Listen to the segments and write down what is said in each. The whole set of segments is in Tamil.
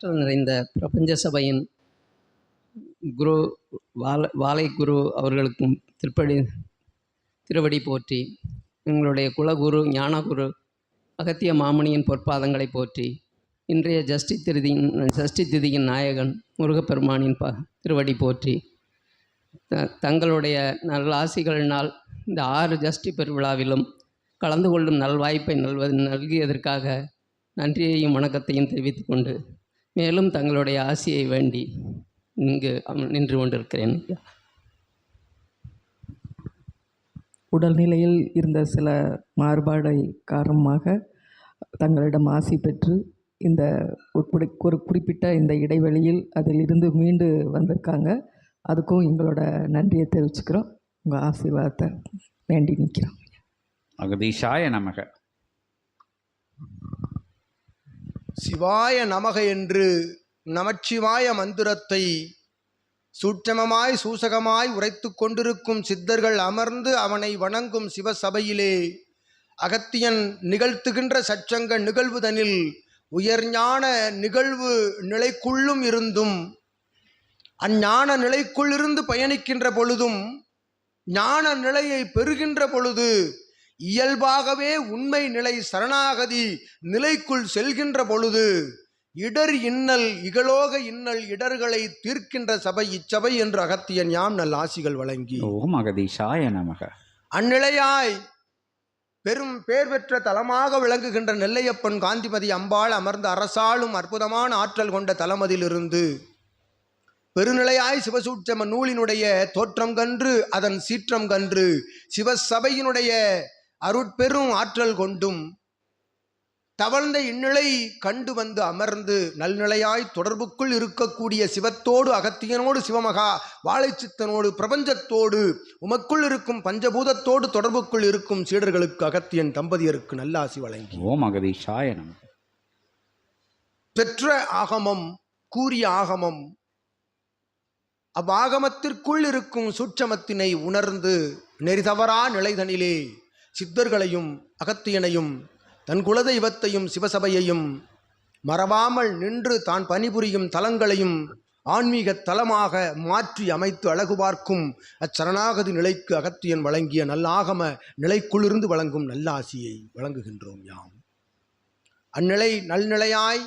ஆற்றல் நிறைந்த பிரபஞ்ச சபையின் குரு வால வாலை குரு அவர்களுக்கும் திருப்படி திருவடி போற்றி எங்களுடைய குலகுரு ஞானகுரு அகத்திய மாமுனியின் பொற்பாதங்களை போற்றி இன்றைய ஜஷ்டி திருதியின் ஜஷ்டி திதியின் நாயகன் முருகப்பெருமானின் ப திருவடி போற்றி. த தங்களுடைய நல்லாசிகளினால் இந்த ஆறு ஜஷ்டி பெருவிழாவிலும் கலந்து கொள்ளும் நல்வாய்ப்பை நல்வது நல்கியதற்காக நன்றியையும் வணக்கத்தையும் தெரிவித்துக்கொண்டு மேலும் தங்களுடைய ஆசியை வேண்டி இங்கு நின்று கொண்டிருக்கிறேன். உடல்நிலையில் இருந்த சில மாறுபாடை காரணமாக தங்களிடம் ஆசி பெற்று இந்த ஒரு குறி- ஒரு குறிப்பிட்ட இந்த இடைவெளியில் அதிலிருந்து மீண்டு வந்திருக்காங்க. அதுக்கும் எங்களோட நன்றியை தெரிவிச்சுக்கிறோம். உங்கள் ஆசீர்வாதத்தை வேண்டி நிற்கிறோம். அகதீஷாய நமக. சிவாய நமக என்று நமச்சிவாய மந்திரத்தை சூட்சமமாய் சூசகமாய் உரைத்து கொண்டிருக்கும் சித்தர்கள் அமர்ந்து அவனை வணங்கும் சிவசபையிலே அகத்தியன் நிகழ்த்துகின்ற சச்சங்க நிகழ்வுதனில் உயர்ஞான நிகழ்வு நிலைக்குள்ளும் இருந்தும் அஞ்ஞான நிலைக்குள்ளிருந்து பயணிக்கின்ற பொழுதும் ஞான நிலையை பெறுகின்ற பொழுது இயல்பாகவே உண்மை நிலை சரணாகதி நிலைக்குள் செல்கின்ற பொழுது இடர் இன்னல் இகலோக இன்னல் இடர்களை தீர்க்கின்ற சபை இச்சபை என்று அகத்தியன் யாம் நல் ஆசிகள் வழங்கி. ஓம் அகதீஷாய நமக. அந்நிலையாய் பெரும் பேர் பெற்ற தலமாக விளங்குகின்ற நெல்லையப்பன் காந்திமதி அம்பாள் அமர்ந்த அரசாளும் அற்புதமான ஆற்றல் கொண்ட தலமதிலிருந்து பெருநிலையாய் சிவசூட்சம நூலினுடைய தோற்றம் கன்று அதன் சீற்றம் கன்று சிவசபையினுடைய அருட்பெரும் ஆற்றல் கொண்டும் தவழ்ந்த இந்நிலை கண்டு வந்து அமர்ந்து நல்நிலையாய் தொடர்புக்குள் இருக்கக்கூடிய சிவத்தோடு அகத்தியனோடு சிவமகா வாழைச்சித்தனோடு பிரபஞ்சத்தோடு உமக்குள் இருக்கும் பஞ்சபூதத்தோடு தொடர்புக்குள் இருக்கும் சீடர்களுக்கு அகத்தியன் தம்பதியருக்கு நல்லாசி வழங்கி. ஓம் அகதீஷாய நமக பெற்ற ஆகமம் கூறிய ஆகமம் அவ்வாகமத்திற்குள் இருக்கும் சூட்சமத்தினை உணர்ந்து நெறிதவறா நிலைதனிலே சித்தர்களையும் அகத்தியனையும் தன் குலதெய்வத்தையும் சிவசபையையும் மறவாமல் நின்று தான் பணிபுரியும் தலங்களையும் ஆன்மீக தலமாக மாற்றி அமைத்து அழகு பார்க்கும் அச்சரணாகதி நிலைக்கு அகத்தியன் வழங்கிய நல்லாகம நிலைக்குள்ளிருந்து வழங்கும் நல்லாசியை வழங்குகின்றோம் யாம். அந்நிலை நல்நிலையாய்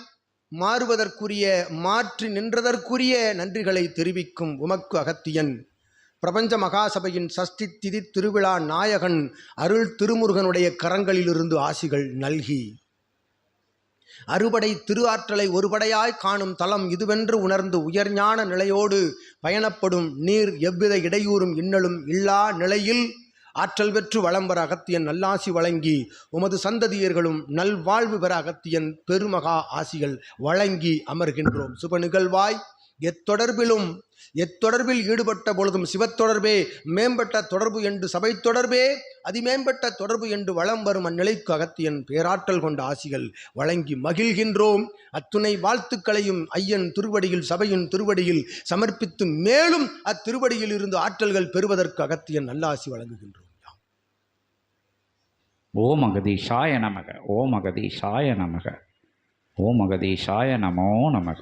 மாறுவதற்குரிய மாற்றி நின்றதற்குரிய நன்றிகளை தெரிவிக்கும் உமக்கு அகத்தியன் பிரபஞ்ச மகாசபையின் சஷ்டி திதி திருவிழா நாயகன் அருள் திருமுருகனுடைய கரங்களிலிருந்து ஆசிகள் நல்கி. அறுபடை திரு ஆற்றலை ஒருபடையாய் காணும் தலம் இதுவென்று உணர்ந்து உயர்ஞான நிலையோடு பயணப்படும் நீர் எவ்வித இடையூறும் இன்னலும் இல்லா நிலையில் ஆற்றல் பெற்று வளம் பெற அகத்தியன் நல்லாசி வழங்கி உமது சந்ததியர்களும் நல்வாழ்வு பெற அகத்தியன் பெருமகா ஆசிகள் வழங்கி அமர்கின்றோம். சுப நிகழ்வாய் எத்தொடர்பிலும் எத்தொடர்பில் ஈடுபட்ட பொழுதும் சிவத்தொடர்பே மேம்பட்ட தொடர்பு என்று சபை தொடர்பே அதிமேம்பட்ட தொடர்பு என்று வளம் வரும் அந்நிலைக்கு அகத்தியன் பேராற்றல் கொண்ட ஆசிகள் வழங்கி மகிழ்கின்றோம். அத்துணை வாழ்த்துக்களையும் ஐயன் திருவடியில் சபையின் திருவடியில் சமர்ப்பித்து மேலும் அத்திருவடியில் இருந்து ஆற்றல்கள் பெறுவதற்கு அகத்தியன் நல்லாசி வழங்குகின்றோம். ஓம் அகதீஷாய நமக ஓம் அகதீஷாய நமக ஓம் அகதீஷாய நமோ நமக.